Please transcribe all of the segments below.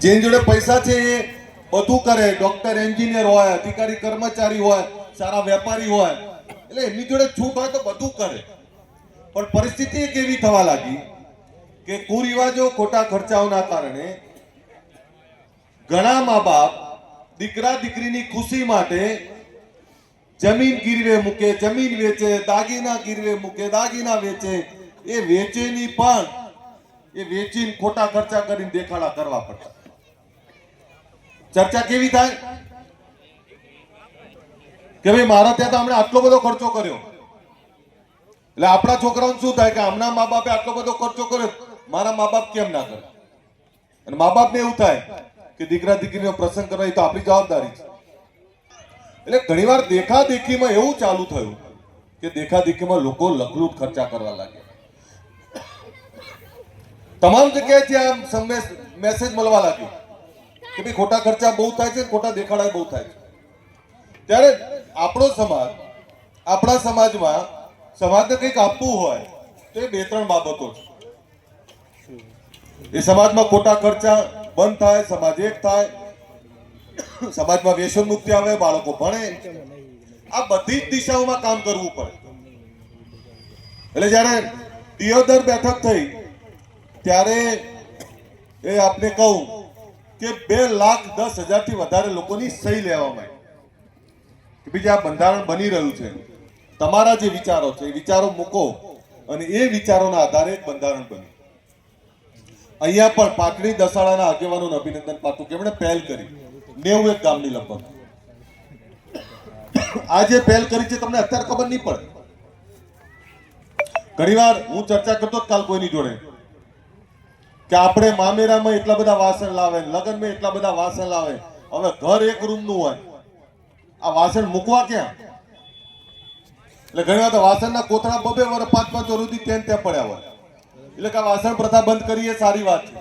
જેની જોડે પૈસા છે એ બધું કરે. ડોક્ટર એન્જિનિયર હોય, અધિકારી, કર્મચારી હોય, સારા વેપારી હોય. એટલે એમની જોડે છૂટ હોય તો બધું કરે. પણ પરિસ્થિતિ એક એવી થવા લાગી કે કુરિવાજો ખોટા ખર્ચાઓના કારણે ઘણા મા બાપ દીકરા દીકરીની ખુશી માટે જમીન ગીરવે મૂકે, જમીન વેચે, દાગીના ગીરવે મૂકે, દાગીના વેચે. એ વેચેની પણ એ વેચીને ખોટા ખર્ચા કરીને દેખાડા કરવા પડતા ચર્ચા કેવી થાય? કે ભાઈ મારા ત્યાં તો હમણાં આટલો બધો ખર્ચો કર્યો. એટલે આપણા છોકરાઓને શું થાય કે હમણાં મા બાપે આટલો બધો ખર્ચો કર્યો? મારા મા બાપ કેમ ના કરે? અને મા બાપને એવું થાય કે દીકરા દીકરીનો પ્રસંગ કરવા એ તો આપણી જવાબદારી છે. એટલે ઘણીવાર દેખા દેખીમાં એવું ચાલુ થયું કે દેખા દેખીમાં લોકો લખલૂટ ખર્ચા કરવા લાગ્યા. તમામ જગ્યાએથી આ મેસેજ મળવા લાગ્યો. કે ભાઈ ખોટા ખર્ચા બહુ થાય છે ખોટા દેખાડા બહુ થાય છે. ત્યારે આપણો સમાજ, આપણા સમાજમાં સમાજને કંઈક આપવું હોય તો એ બે ત્રણ બાબતો છે. એ સમાજમાં ખોટા ખર્ચા બંધ થાય, સમાજ એક થાય, સમાજમાં વ્યસન મુક્તિ આવે, બાળકો ભણે. આ બધી જ દિશાઓમાં કામ કરવું પડે. એટલે જ્યારે દિયોદર બેઠક થઈ, ત્યારે એ આપને કહું કે બે લાખ દસ હજારથી વધારે લોકોની સહી લેવામાં આવી. બીજું આ બંધારણ બની રહ્યું છે, તમારા જે વિચારો છે, એ વિચારો મૂકો અને એ વિચારોના આધારે બંધારણ બન્યું. અહીંયા પણ પાટડી દસાડાના આગેવાનોને અભિનંદન પાઠવું કે એમણે પહેલ કરી. નેવું એક ગામની લગભગ. આ જે પહેલ કરી છે તમને અત્યારે ખબર નહીં પડે. ઘણીવાર હું ચર્ચા કરતો જ કાલ કોઈની જોડે. કે આપણે મામેરામાં એટલા બધા વાસણ લાવે, લગ્નમાં એટલા બધા વાસણ લાવે. હવે ઘર એક રૂમનું હોય. આ વાસણ મૂકવા ક્યાં? એટલે ઘણી વાર વાસણના કોથળા બબે વર્ષ પાંચ પાંચ સુધી ત્યાં ત્યાં પડ્યા હોય. એટલે કે વાસણ પ્રથા બંધ કરીએ, સારી વાત છે.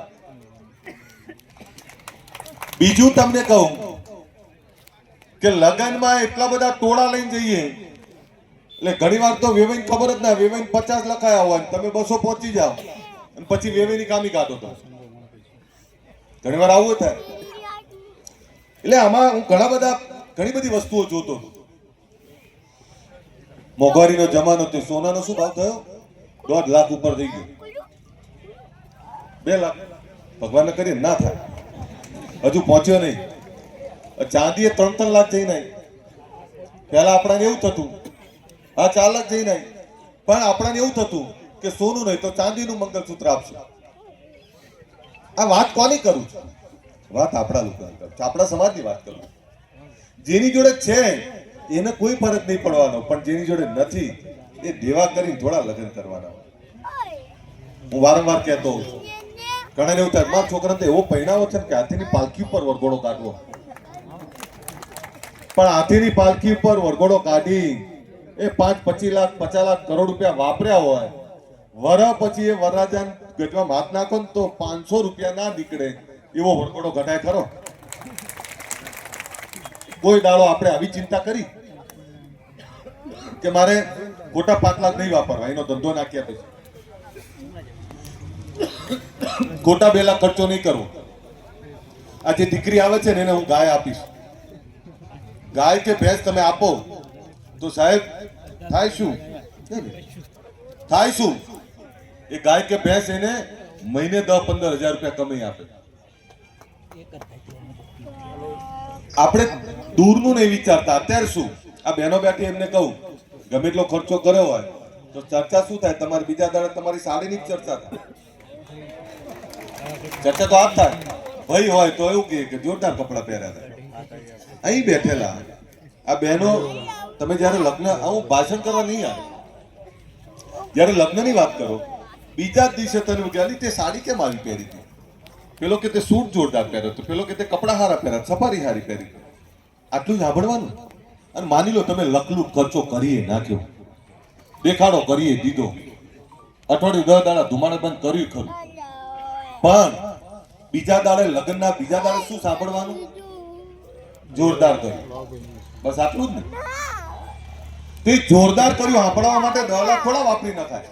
બીજું તમને કહું કે લગ્નમાં એટલા બધા ટોળા લઈને જઈએ. એટલે ઘણી વાર તો વેવાઈને ખબર જ ના, વેવાઈને પચાસ લખાયા હોય તમે બસો પહોંચી જાઓ. પછી વેવેની કામી કાઢો તો. ઘણી વાર આવું થાય. એટલે આમાં હું ઘણા બધા, ઘણી બધી વસ્તુઓ જોતો મોંઘવારીનો જમાનો તે સોનાનો શું ભાવ થયો? દોઢ લાખ ઉપર થઈ ગયો. બે લાખ. ભગવાનને કરીએ ના થાય. હજુ પહોંચ્યો નહીં. ચાંદીએ ત્રણ ત્રણ લાખ જઈને આવી. પહેલા આપણાને એવું થતું. હા, ચાર લાખ જઈને આવી. પણ આપણાને એવું થતું કે સોનું નહીં તો ચાંદીનું મંગલસૂત્ર આપશે. આ વાત કોની કરું છું? વાત આપણા લોકોની કરું છું. આપણા વાત કરું જેની જોડે છે, એને કોઈ ફરક નહીં પડવાનો, પણ જેની જોડે નથી, એ દેવા કરીને થોડા લગ્ન કરવાના હું વારંવાર કહેતો હોઉં છું. ઘણા એવું થાય, મારા છોકરા એવો પહેણાવો છે કે હાથીની પાલખી ઉપર વરઘોડો કાઢવો. પણ હાથીની પાલખી ઉપર વરઘોડો કાઢી, એ પાંચ પચીસ લાખ, પચાસ લાખ કરોડ રૂપિયા વાપર્યા હોય વર પછી એ વરરાજાને ગજવામાં માથ નાખો ને તો પાંચસો રૂપિયા ના નીકળે. એવો વરઘોડો ઘટાય ખરો. કોઈ દાડો આપણે આવી ચિંતા કરી કે મારે ખોટા પાંચ લાખ નહીં વાપરવા. એનો ધંધો નાખ્યા પછી. ખોટા બે લાખ ખર્ચો નહીં કરવો. આ જે દીકરી આવે છે ને એને હું ગાય આપીશ. ગાય કે ભેંસ તમે આપો. તો સાહેબ, થાય શું? થાય શું? એ ગાય કે ભેંસ એને મહિને દસ પંદર હજાર રૂપિયા કમાઈ આપે. આપણે દૂરનું નહીં વિચારતા. અત્યારે શું? આ બહેનો બેઠી એમને કહું, ગમે એટલો ખર્ચો કર્યો હોય, તો ચર્ચા શું થાય? તમારી બીજા દાડે તમારી સાડીની જ ચર્ચા થાય. ચર્ચા તો આપ થાય. ભાઈ હોય તો એવું કે જોરદાર કપડાં પહેર્યા હતા. અહીં બેઠેલા. આ બહેનો તમે જ્યારે લગ્ન હું ભાષણ કરવા નહીં આવે. જ્યારે લગ્નની વાત કરો બીજા જ દિવસે તને કે તે સાડી કેમ આવી પહેરી હતી પેલો કે તે સૂટ જોરદાર પહેર્યો હતો પેલો કે તે કપડા હારા પહેર્યા સફારી હારી પહેરી આટલું સાંભળવાનું? અને માની લો તમે લકલું ખર્ચો કરીએ નાખ્યો. દેખાડો કરીએ દીધો. અઠવાડિયું દસ દાડા ધુમાડે બંધ કર્યું ખરું. પણ બીજા દાડે લગ્નના બીજા દાડે શું સાંભળવાનું? જોરદાર કર્યું. બસ આટલું જ ને? તે જોરદાર કર્યું સાંભળવા માટે દસ લાખ થોડા વાપરી નખાય